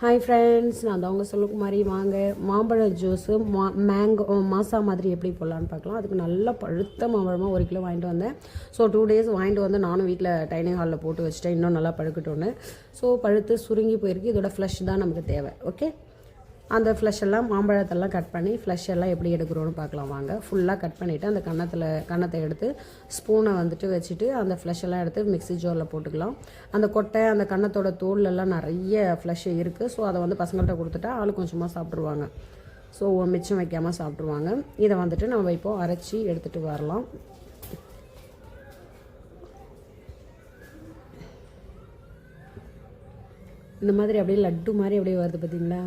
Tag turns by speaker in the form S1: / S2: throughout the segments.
S1: Hi friends நான் அவங்க உங்கள் செல்வகுமாரி. வாங்க மாம்பழம் ஜூஸு மா மேங்கோ மாசா மாதிரி எப்படி போடலான்னு பார்க்கலாம். அதுக்கு நல்லா பழுத்த மாம்பழமாக ஒரு கிலோ வாங்கிட்டு வந்தேன். ஸோ டூ டேஸ் வாங்கிட்டு வந்து நானும் வீட்டில் டைனிங் ஹாலில் போட்டு வச்சுட்டேன். இன்னும் நல்லா பழுக்கட்டோன்னு ஸோ பழுத்து சுருங்கி போயிருக்கு. இதோட ஃப்ளஷ் தான் நமக்கு தேவை. ஓகே அந்த ஃப்ளஷ் எல்லாம் மாம்பழத்தெல்லாம் கட் பண்ணி ஃப்ளஷ் எல்லாம் எப்படி எடுக்கிறோன்னு பார்க்கலாம். வாங்க ஃபுல்லாக கட் பண்ணிவிட்டு அந்த கன்னத்தில் கன்னத்தை எடுத்து ஸ்பூனை வந்துட்டு வச்சுட்டு அந்த ஃப்ளஷ் எல்லாம் எடுத்து மிக்ஸி ஜோரில் போட்டுக்கலாம். அந்த கொட்டை அந்த கன்னத்தோட தோல் எல்லாம் நிறைய ஃப்ளஷ் இருக்குது ஸோ அதை வந்து பசங்கள்கிட்ட கொடுத்துட்டா ஆளு கொஞ்சமாக சாப்பிட்ருவாங்க ஸோ மிச்சம் வைக்காமல் சாப்பிட்ருவாங்க இதை வந்துட்டு நம்ம இப்போ அரைச்சி எடுத்துகிட்டு வரலாம். இந்த மாதிரி அப்படியே லட்டு மாதிரி அப்படியே வருது பார்த்தீங்களா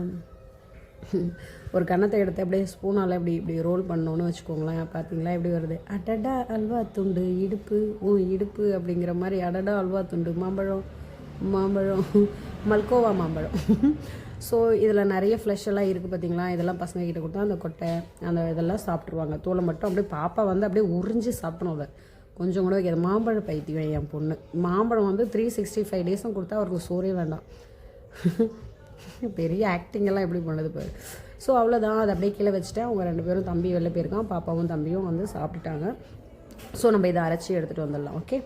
S1: ஒரு கன்னத்தை எடுத்து அப்படியே ஸ்பூனால் இப்படி இப்படி ரோல் பண்ணோன்னு வச்சுக்கோங்களேன். பார்த்தீங்களா எப்படி வருது? அடடா அல்வா துண்டு இடுப்பு ஊ இடுப்பு அப்படிங்கிற மாதிரி அடடா அல்வா துண்டு மாம்பழம் மாம்பழம் மல்கோவா மாம்பழம். ஸோ இதில் நிறைய ஃப்ளஷ் எல்லாம் இருக்குது பார்த்தீங்களா இதெல்லாம் பசங்க கிட்ட கொடுத்தா அந்த கொட்டை அந்த இதெல்லாம் சாப்பிட்ருவாங்க தோலை மட்டும் அப்படியே பாப்பா வந்து அப்படியே உறிஞ்சு சாப்பிடணும் அதை. கொஞ்சம் கூட வைக்காது. மாம்பழம் பைத்தியம் என் பொண்ணு. மாம்பழம் வந்து த்ரீ சிக்ஸ்டி ஃபைவ் டேஸும் கொடுத்தா அவருக்கு சோறே வேண்டாம். பெரிய ஆக்டிங்கெல்லாம் எப்படி பண்ணது பாரு. ஸோ அவ்வளோதான் அதை அப்படியே கீழே வச்சுட்டேன். அவங்க ரெண்டு பேரும் தம்பி வெளில போயிருக்கான். பாப்பாவும் தம்பியும் வந்து சாப்பிட்டுட்டாங்க. ஸோ நம்ம இதை அரைச்சி எடுத்துகிட்டு வந்துடலாம். ஓகே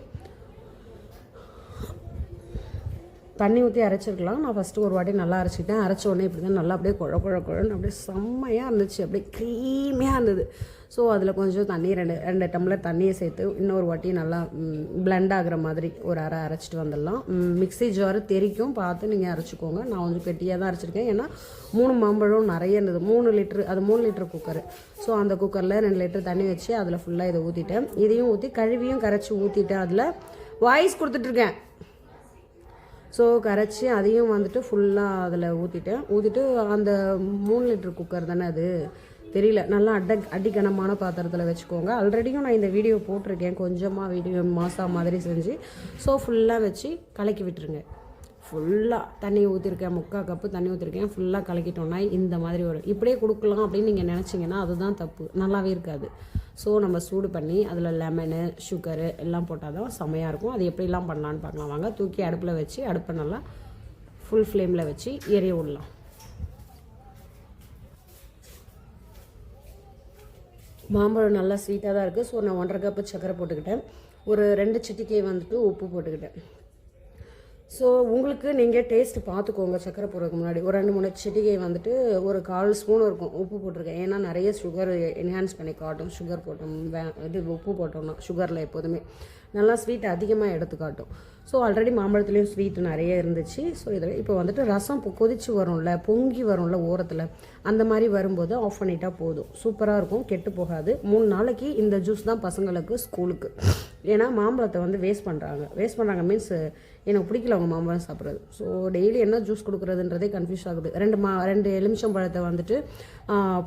S1: தண்ணி ஊற்றி அரைச்சிருக்கலாம். நான் ஃபஸ்ட்டு ஒரு வாட்டி நல்லா அரைச்சிக்கிட்டேன் அரைச்ச உடனே இப்படி தான் நல்லா அப்படியே குழ குழ குழன்னு அப்படியே செம்மையாக இருந்துச்சு. அப்படியே க்ரீமியாக இருந்தது. ஸோ அதில் கொஞ்சம் தண்ணி ரெண்டு ரெண்டு டம்ளர் தண்ணியை சேர்த்து இன்னொரு வாட்டி நல்லா பிளெண்ட் ஆகிற மாதிரி ஒரு அரை அரைச்சிட்டு வந்துடலாம். மிக்ஸி ஜாரு தெரிக்கும். பார்த்து நீங்கள் அரைச்சிக்கோங்க. நான் கொஞ்சம் கெட்டியாக தான் அரைச்சிருக்கேன். ஏன்னா மூணு மாம்பழம் நிறைய இருந்தது. மூணு லிட்ரு அது மூணு லிட்டர் குக்கர் ஸோ அந்த குக்கரில் ரெண்டு லிட்டர் தண்ணி வச்சு அதில் ஃபுல்லாக இதை ஊற்றிட்டேன் இதையும் ஊற்றி கழுவியும் கரைச்சி ஊற்றிட்டேன் அதில் வாய்ஸ் கொடுத்துட்ருக்கேன் ஸோ கரைச்சி அதையும் வந்துட்டு ஃபுல்லாக அதில் ஊற்றிட்டேன் ஊற்றிட்டு அந்த மூணு லிட்டர் குக்கர் தானே அது? தெரியல. நல்லா அட அடிக்கனமான பாத்திரத்தில் வச்சுக்கோங்க. ஆல்ரெடியும் நான் இந்த வீடியோ போட்டிருக்கேன். கொஞ்சமாக வீடியோ மாசா மாதிரி செஞ்சு. ஸோ ஃபுல்லாக வச்சு கலக்கி விட்டுருங்க. ஃபுல்லாக தண்ணி ஊற்றிருக்கேன் முக்கால் கப்பு தண்ணி ஊற்றிருக்கேன் ஃபுல்லாக கலக்கிட்டோன்னா இந்த மாதிரி வரும். இப்படியே கொடுக்கலாம் அப்படின்னு நீங்கள் நினச்சிங்கன்னா அதுதான் தப்பு. நல்லாவே இருக்காது. ஸோ நம்ம சூடு பண்ணி அதில் லெமனு சுகரு எல்லாம் போட்டால் தான் செமையாக இருக்கும். அது எப்படிலாம் பண்ணலான்னு பார்க்கலாம். வாங்க தூக்கி அடுப்பில் வச்சு அடுப்பை நல்லா ஃபுல் ஃப்ளேமில் வச்சு எரிய விடலாம். மாம்பழம் நல்லா ஸ்வீட்டாக தான் இருக்குது ஸோ நான் ஒன்றரை கப்பு சக்கரை போட்டுக்கிட்டேன். ஒரு ரெண்டு சிட்டிக்கை வந்துட்டு உப்பு போட்டுக்கிட்டேன். ஸோ உங்களுக்கு நீங்கள் டேஸ்ட் பார்த்துக்கோங்க சக்கரை போடுறதுக்கு முன்னாடி. ஒரு ரெண்டு மூணு சிட்டிகை வந்துட்டு ஒரு கால் ஸ்பூன் இருக்கும் உப்பு போட்டிருக்கேன். ஏன்னா நிறைய சுகர் என்ஹான்ஸ் பண்ணி காட்டும். சுகர் போட்டோம் வே இது உப்பு போட்டோம்னா சுகரில் எப்போதுமே. நல்லா ஸ்வீட் அதிகமாக எடுத்துக்காட்டும் ஸோ ஆல்ரெடி மாம்பழத்துலேயும் ஸ்வீட் நிறைய இருந்துச்சு. ஸோ இதில் இப்போ வந்துட்டு ரசம் கொதிச்சு வரும்ல பொங்கி வரும்ல ஓரத்தில் அந்த மாதிரி வரும்போது ஆஃப் பண்ணிட்டா போதும். சூப்பராக இருக்கும் கெட்டு போகாது. மூணு நாளைக்கு இந்த ஜூஸ் தான் பசங்களுக்கு ஸ்கூலுக்கு ஏன்னா மாம்பழத்தை வந்து வேஸ்ட் பண்ணுறாங்க வேஸ்ட் பண்ணுறாங்க மீன்ஸ் எனக்கு பிடிக்கல அவங்க மாம்பழம் சாப்பிட்றது. ஸோ டெய்லி என்ன ஜூஸ் கொடுக்குறதுன்றதே கன்ஃபியூஸ் ஆகுது. ரெண்டு மா ரெண்டு எலுமிச்சம் பழத்தை வந்துட்டு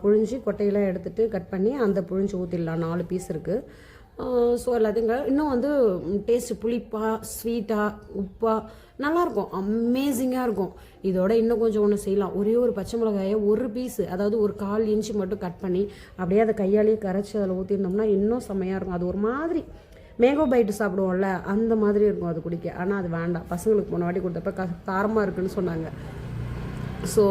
S1: புழிஞ்சு கொட்டையெல்லாம் எடுத்துகிட்டு கட் பண்ணி அந்த புழிஞ்சு ஊற்றிடலாம் நாலு பீஸ் இருக்குது ஸோ எல்லாத்தையும் இன்னும் வந்து டேஸ்ட் புளிப்பாக ஸ்வீட்டாக உப்பாக நல்லாயிருக்கும். அமேசிங்காக இருக்கும். இதோட இன்னும் கொஞ்சம் ஒன்று செய்யலாம். ஒரே ஒரு பச்சை மிளகாயை ஒரு பீஸு அதாவது ஒரு கால் இன்ச்சு மட்டும் கட் பண்ணி அப்படியே அதை கையாலேயே கரைச்சி அதில் ஊற்றிருந்தோம்னா இன்னும் செம்மையாக இருக்கும். அது ஒரு மாதிரி மேகோ பைட்டு சாப்பிடுவோம்ல அந்த மாதிரி இருக்கும் அது குடிக்க. ஆனால் அது வேண்டாம். பசங்களுக்கு போன வாட்டி கொடுத்தப்ப க காரமாக இருக்குன்னு சொன்னாங்க. ஸோ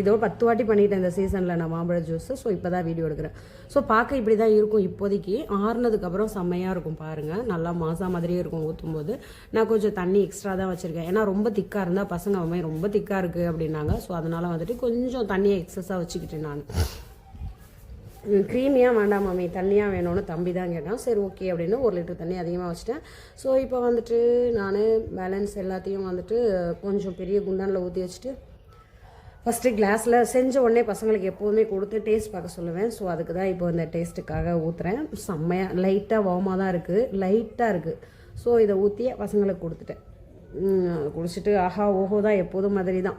S1: இதோ பத்து வாட்டி பண்ணிட்டேன் இந்த சீசனில் நான் மாம்பழ ஜூஸ் ஸோ இப்போ தான் வீடியோ எடுக்கிறேன். ஸோ பார்க்க இப்படி தான் இருக்கும் இப்போதைக்கு. ஆறுனதுக்கப்புறம் செம்மையாக இருக்கும் பாருங்கள் நல்லா மாசா மாதிரியே இருக்கும் ஊற்றும் போது நான் கொஞ்சம் தண்ணி எக்ஸ்ட்ரா தான் வச்சுருக்கேன். ஏன்னா ரொம்ப திக்காக இருந்தால் பசங்க அவன் ரொம்ப திக்காக இருக்குது அப்படின்னாங்க. ஸோ அதனால் வந்துட்டு கொஞ்சம் தண்ணியை எக்ஸஸாக வச்சுக்கிட்டேன் நான். க்ரீமியாக வேண்டாம் மாமி. தண்ணியாக வேணும்னு தம்பி தான் கேட்டான். சரி ஓகே அப்படின்னு ஒரு லிட்டர் தண்ணி அதிகமாக வச்சுட்டேன். ஸோ இப்போ வந்துட்டு நான் பேலன்ஸ் எல்லாத்தையும் வந்துட்டு கொஞ்சம் பெரிய குண்டானில் ஊற்றி வச்சுட்டு ஃபஸ்ட்டு கிளாஸில் செஞ்ச உடனே பசங்களுக்கு எப்போதுமே கொடுத்து டேஸ்ட் பார்க்க சொல்லுவேன். ஸோ அதுக்கு தான் இப்போ இந்த டேஸ்ட்டுக்காக ஊற்றுறேன் செம்மையாக லைட்டாக வார்மாக தான் இருக்குது லைட்டாக இருக்குது ஸோ இதை ஊற்றி பசங்களுக்கு கொடுத்துட்டேன். குடிச்சிட்டு ஆஹா ஓஹோ தான் எப்போதும் மாதிரி தான்.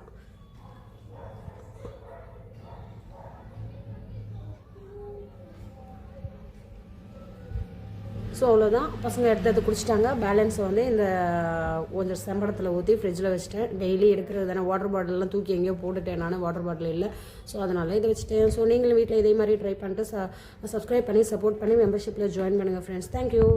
S1: ஸோ அவ்வளோதான் பசங்க எடுத்து எடுத்து குடிச்சிட்டாங்க. பேலன்ஸை வந்து இந்த கொஞ்சம் செம்படத்தில் ஊற்றி ஃப்ரிட்ஜில் வச்சுட்டேன். டெய்லி எடுக்கிறது தானே. வாட்டர் பாட்டிலெலாம் தூக்கி எங்கேயோ போட்டுட்டேன் நான் வாட்டர் பாட்டில் இல்லை. ஸோ அதனால் இதை வச்சுட்டேன். ஸோ நீங்களும் வீட்டில் இதே மாதிரி ட்ரை பண்ணிட்டு ச சப்ஸ்கிரைப் பண்ணி சப்போர்ட் பண்ணி மெம்பர்ஷிப்பில் ஜாயின் பண்ணுங்கள் ஃப்ரெண்ட்ஸ் தேங்க்யூ